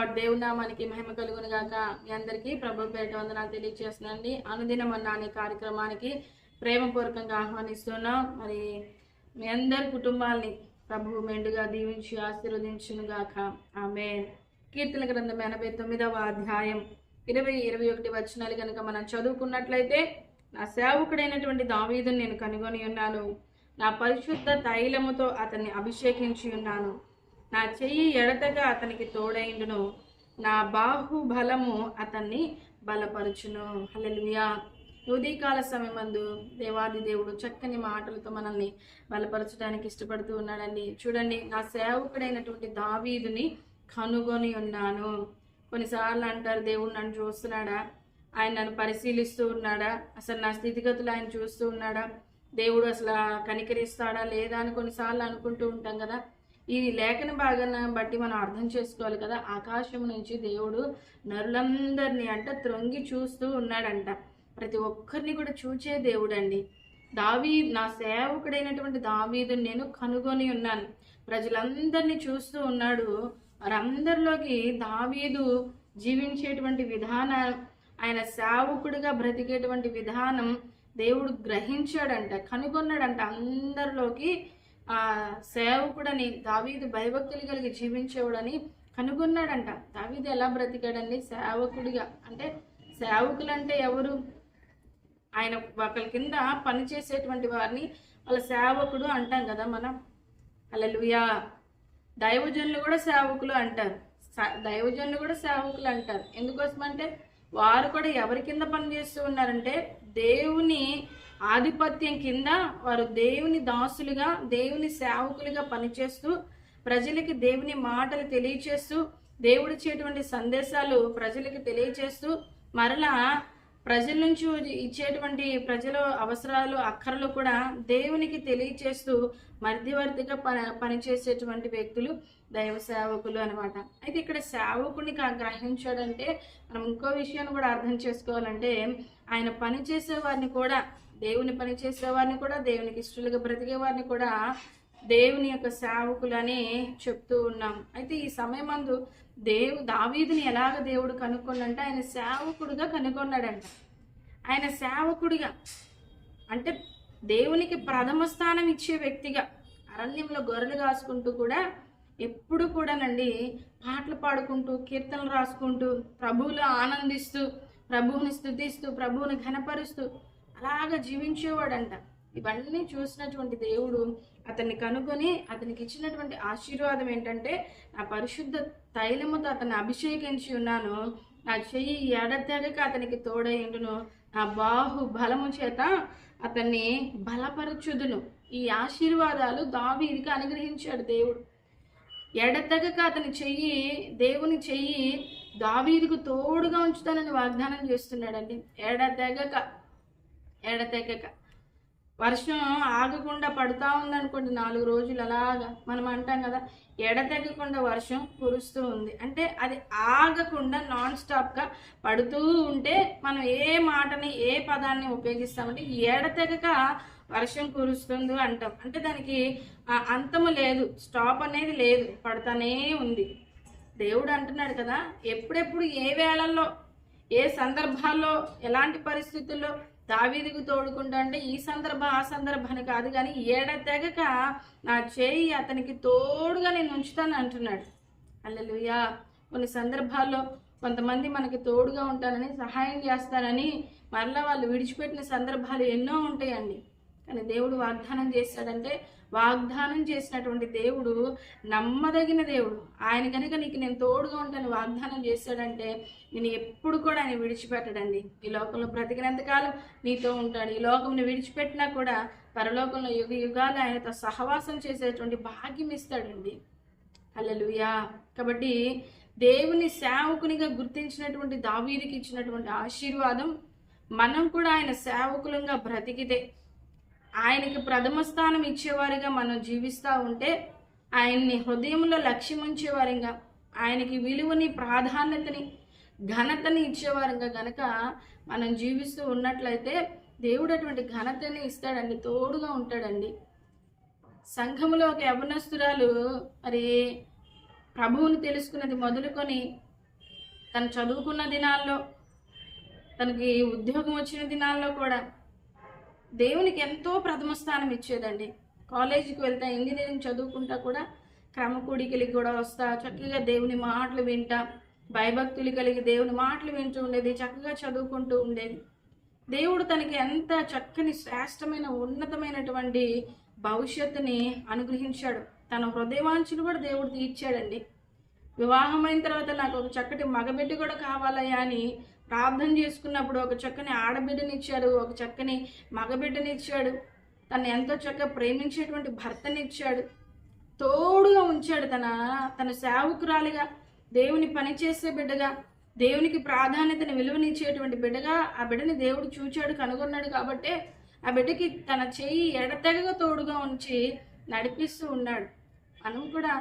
Lord దేవునామానికి మహిమ కలుగును గాక. మీ అందరికీ ప్రభు పేట వందనాలు తెలియజేస్తున్నాండి అనుదినం అన్న అనే కార్యక్రమానికి ప్రేమపూర్వకంగా ఆహ్వానిస్తున్నాం. మరి మీ అందరి కుటుంబాల్ని ప్రభు మెండుగా దీవించి ఆశీర్వదించును గాక. ఆమె కీర్తన గ్రంథం ఎనభై తొమ్మిదవ అధ్యాయం ఇరవై ఇరవై ఒకటి వచనాలు కనుక మనం చదువుకున్నట్లయితే నా సేవకుడైనటువంటి దావీదుని నేను కనుగొని ఉన్నాను. నా పరిశుద్ధ తైలముతో అతన్ని అభిషేకించి ఉన్నాను. నా చెయ్యి ఎడతగా అతనికి తోడైండును. నా బాహుబలము అతన్ని బలపరుచును. హల్లెలూయా. ఉదయకాల సమయమందు దేవాది దేవుడు చక్కని మాటలతో మనల్ని బలపరచడానికి ఇష్టపడుతూ ఉన్నాడండి. చూడండి నా సేవకుడైనటువంటి దావీదుని కనుగొని ఉన్నాను. కొన్నిసార్లు అంటారు దేవుడు నన్ను చూస్తున్నాడా? ఆయన నన్ను పరిశీలిస్తూ ఉన్నాడా? అసలు నా స్థితిగతులు ఆయన చూస్తూ ఉన్నాడా? దేవుడు అసలు కనికరిస్తాడా లేదా? అని కొన్నిసార్లు అనుకుంటూ ఉంటాం కదా. ఈ లేఖన భాగాన్ని బట్టి మనం అర్థం చేసుకోవాలి కదా. ఆకాశం నుంచి దేవుడు నరులందరినీ అంట త్రొంగి చూస్తూ ఉన్నాడంట. ప్రతి ఒక్కరిని కూడా చూచే దేవుడండి. దావీ నా సేవకుడైనటువంటి దావీదు నేను కనుగొని ఉన్నాను. ప్రజలందరినీ చూస్తూ ఉన్నాడు. వారందరిలోకి దావీదు జీవించేటువంటి విధానం ఆయన సేవకుడిగా బ్రతికేటువంటి విధానం దేవుడు గ్రహించాడంట కనుగొన్నాడంట అందరిలోకి. సేవకుడని దావీదు భయభక్తులు కలిగి జీవించేవాడని కనుగొన్నాడంట. దావీదు ఎలా బ్రతికాడండి? సేవకుడిగా అంటే సేవకులు అంటే ఎవరు? ఆయన ఒకరి కింద పనిచేసేటువంటి వారిని వాళ్ళ సేవకుడు అంటాం కదా మనం. అలలుయా దైవజనులు కూడా సేవకులు అంటారు. దైవజనులు కూడా సేవకులు అంటారు. ఎందుకోసమంటే వారు కూడా ఎవరి కింద పనిచేస్తూ ఉన్నారంటే దేవుని ఆధిపత్యం కింద వారు దేవుని దాసులుగా దేవుని సేవకులుగా పనిచేస్తూ ప్రజలకి దేవుని మాటలు తెలియచేస్తూ దేవుడిచ్చేటువంటి సందేశాలు ప్రజలకి తెలియచేస్తూ మరలా ప్రజల నుంచి ఇచ్చేటువంటి ప్రజల అవసరాలు అక్కర్లు కూడా దేవునికి తెలియచేస్తూ మధ్యవర్తిగా పని పనిచేసేటువంటి వ్యక్తులు దైవ సేవకులు అనమాట అయితే ఇక్కడ సేవకుని గ్రహించాడంటే మనం ఇంకో విషయాన్ని కూడా అర్థం చేసుకోవాలంటే ఆయన పనిచేసే వారిని కూడా దేవుని పని చేసేవారిని కూడా దేవునికి ఇష్టలుగా బ్రతికే వారిని కూడా దేవుని యొక్క సేవకులని చెప్తూ ఉన్నాం. అయితే ఈ సమయమందు దేవు దావీదుని ఎలాగ దేవుడు కనుక్కున్నంటే ఆయన సేవకుడుగా కనుగొన్నాడంట. ఆయన సేవకుడిగా అంటే దేవునికి ప్రథమ స్థానం ఇచ్చే వ్యక్తిగా అరణ్యంలో గొర్రెలు కాసుకుంటూ కూడా ఎప్పుడు కూడానండి పాటలు పాడుకుంటూ కీర్తనలు రాసుకుంటూ ప్రభువులు ఆనందిస్తూ ప్రభువుని స్థుతిస్తూ ప్రభువుని ఘనపరుస్తూ అలాగ జీవించేవాడంట. ఇవన్నీ చూసినటువంటి దేవుడు అతన్ని కనుగొని అతనికి ఇచ్చినటువంటి ఆశీర్వాదం ఏంటంటే నా పరిశుద్ధ తైలముతో అతన్ని అభిషేకించి ఉన్నాను. నా చెయ్యి ఎడతెగక అతనికి తోడైండును నా బాహు బలము చేత అతన్ని బలపరచుదును. ఈ ఆశీర్వాదాలు దావీదికి అనుగ్రహించాడు దేవుడు. ఎడతెగక అతని చెయ్యి దేవుని చెయ్యి దావీదుకు తోడుగా ఉంచుతానని వాగ్దానం చేస్తున్నాడండి. ఎడతెగక ఎడతెగక వర్షం ఆగకుండా పడుతూ ఉందనుకోండి నాలుగు రోజులు అలాగా. మనం అంటాం కదా ఎడతెగకుండా వర్షం కురుస్తూ ఉంది. అంటే అది ఆగకుండా నాన్ స్టాప్గా పడుతూ ఉంటే మనం ఏ మాటని ఏ పదాన్ని ఉపయోగిస్తామంటే ఎడతెగక వర్షం కురుస్తుంది అంటాం. అంటే దానికి అంతము లేదు. స్టాప్ అనేది లేదు. పడుతూనే ఉంది. దేవుడు అంటున్నాడు కదా ఎప్పుడెప్పుడు ఏ వేళల్లో ఏ సందర్భాల్లో ఎలాంటి పరిస్థితుల్లో దావీదికి తోడుకుంటా అంటే ఈ సందర్భం ఆ సందర్భాన్ని కాదు కానీ ఏడ తెగక నా చేయి అతనికి తోడుగా నేను ఉంచుతాను అంటున్నాడు. అల్లెలుయా కొన్ని సందర్భాల్లో కొంతమంది మనకి తోడుగా ఉంటానని సహాయం చేస్తానని మరలా వాళ్ళు విడిచిపెట్టిన సందర్భాలు ఎన్నో ఉంటాయండి. కానీ దేవుడు వాగ్దానం చేశాడంటే వాగ్దానం చేసినటువంటి దేవుడు నమ్మదగిన దేవుడు. ఆయన కనుక నీకు నేను తోడుగా ఉంటాను వాగ్దానం చేశాడంటే నేను ఎప్పుడు కూడా ఆయన విడిచిపెట్టడండి. ఈ లోకంలో బ్రతికినంతకాలం నీతో ఉంటాడు. ఈ లోకంని విడిచిపెట్టినా కూడా పరలోకంలో యుగ యుగాలు ఆయనతో సహవాసం చేసేటువంటి భాగ్యం ఇస్తాడండి. అల్లలుయా కాబట్టి దేవుని సేవకునిగా గుర్తించినటువంటి దావీదికి ఇచ్చినటువంటి ఆశీర్వాదం మనం కూడా ఆయన సేవకులంగా బ్రతికితే ఆయనకి ప్రథమ స్థానం ఇచ్చేవారిగా మనం జీవిస్తూ ఉంటే ఆయన్ని హృదయంలో లక్ష్యం ఉంచేవారిగా ఆయనకి విలువని ప్రాధాన్యతని ఘనతని ఇచ్చేవారిగా గనక మనం జీవిస్తూ ఉన్నట్లయితే దేవుడు అటువంటి ఘనతని ఇస్తాడండి తోడుగా ఉంటాడండి. సంఘములో ఒక యవనస్తురాలు మరి ప్రభువుని తెలుసుకున్నది మొదలుకొని తను చదువుకున్న దినాల్లో తనకి ఉద్యోగం వచ్చిన దినాల్లో కూడా దేవునికి ఎంతో ప్రథమ స్థానం ఇచ్చేదండి. కాలేజీకి వెళ్తా ఇంజనీరింగ్ చదువుకుంటా కూడా క్రమకూడికలకి కూడా వస్తా చక్కగా దేవుని మాటలు వింటా భయభక్తులు కలిగి దేవుని మాటలు వింటూ ఉండేది చక్కగా చదువుకుంటూ ఉండేది. దేవుడు తనకి ఎంత చక్కని శ్రేష్టమైన ఉన్నతమైనటువంటి భవిష్యత్తుని అనుగ్రహించాడు. తన హృదయవాంఛను కూడా దేవుడు తీర్చాడండి. వివాహమైన తర్వాత నాకు ఒక చక్కటి మగబిడ్డ కూడా కావాలయ్యా అని ప్రార్థన చేసుకున్నప్పుడు ఒక చక్కని ఆడబిడ్డనిచ్చాడు ఒక చక్కని మగబిడ్డనిచ్చాడు తను ఎంతో చక్కగా ప్రేమించేటువంటి భర్తనిచ్చాడు తోడుగా ఉంచాడు తన తన సేవకురాలిగా దేవుని పనిచేసే బిడ్డగా దేవునికి ప్రాధాన్యతను విలువనిచ్చేటువంటి బిడ్డగా ఆ బిడ్డని దేవుడు చూచాడు కనుగొన్నాడు కాబట్టే ఆ బిడ్డకి తన చేయి ఎడతెగగా తోడుగా ఉంచి నడిపిస్తూ ఉన్నాడు. మనం కూడా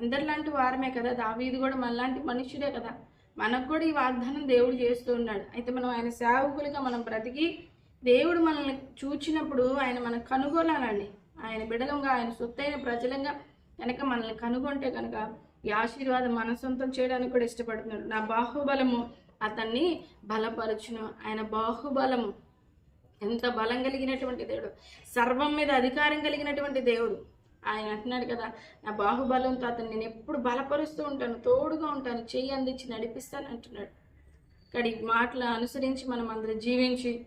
అందరిలాంటి వారమే కదా దావీది కూడా మనలాంటి మనుషుడే కదా. మనకు కూడా ఈ వాగ్దానం దేవుడు చేస్తూ ఉన్నాడు. అయితే మనం ఆయన సేవకులుగా మనం బ్రతికి దేవుడు మనల్ని చూచినప్పుడు ఆయన మనకు కనుగొనాలండి. ఆయన బిడలంగా ఆయన సొత్తైన ప్రజలంగా కనుక మనల్ని కనుగొంటే కనుక ఈ ఆశీర్వాదం మన సొంతం చేయడానికి కూడా ఇష్టపడుతున్నాడు. నా బాహుబలము అతన్ని బలపరచును. ఆయన బాహుబలము ఎంత బలం కలిగినటువంటి దేవుడు. సర్వం మీద అధికారం కలిగినటువంటి దేవుడు. ఆయన అంటున్నాడు కదా నా బాహుబలంతో అతను నేను ఎప్పుడు బలపరుస్తూ ఉంటాను తోడుగా ఉంటాను చెయ్యి అందించి నడిపిస్తాను అంటున్నాడు. కానీ ఈ మాటలు అనుసరించి మనం అందరం జీవించి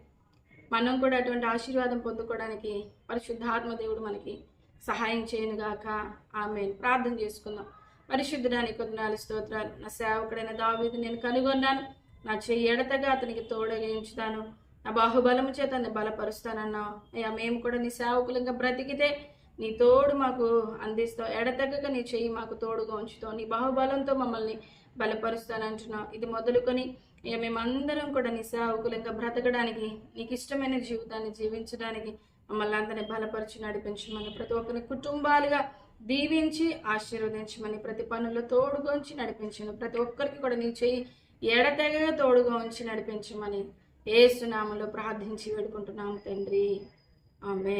మనం కూడా అటువంటి ఆశీర్వాదం పొందుకోవడానికి పరిశుద్ధాత్మ దేవుడు మనకి సహాయం చేయనుగాక. ఆమె ప్రార్థన చేసుకుందాం. పరిశుద్ధడానికి కొందనాలు స్తోత్రాలు. నా సేవకుడైన దావీది నేను కనుగొన్నాను. నా చెయ్యి ఎడతగా అతనికి తోడగించుతాను నా బాహుబలము చేత అతన్ని బలపరుస్తానన్నావు. అయ్యా మేము కూడా నీ సేవకులంగా బ్రతికితే నీ తోడు మాకు అందిస్తావు. ఎడతెగక నీ చెయ్యి మాకు తోడుగా ఉంచుతావు. నీ బాహుబలంతో మమ్మల్ని బలపరుస్తానంటున్నావు ఇది మొదలుకొని ఇక మేమందరం కూడా నీ సేవకులంగా బ్రతకడానికి నీకు ఇష్టమైన జీవితాన్ని జీవించడానికి మమ్మల్ని అందరినీ బలపరిచి నడిపించమని ప్రతి ఒక్కరిని కుటుంబాలుగా దీవించి ఆశీర్వదించమని ప్రతి పనుల్లో తోడుగా ఉంచి నడిపించను ప్రతి ఒక్కరికి కూడా నీ చెయ్యి ఎడతెగగా తోడుగా ఉంచి నడిపించమని ఏసునామలో ప్రార్థించి వేడుకుంటున్నాము తండ్రి. ఆమె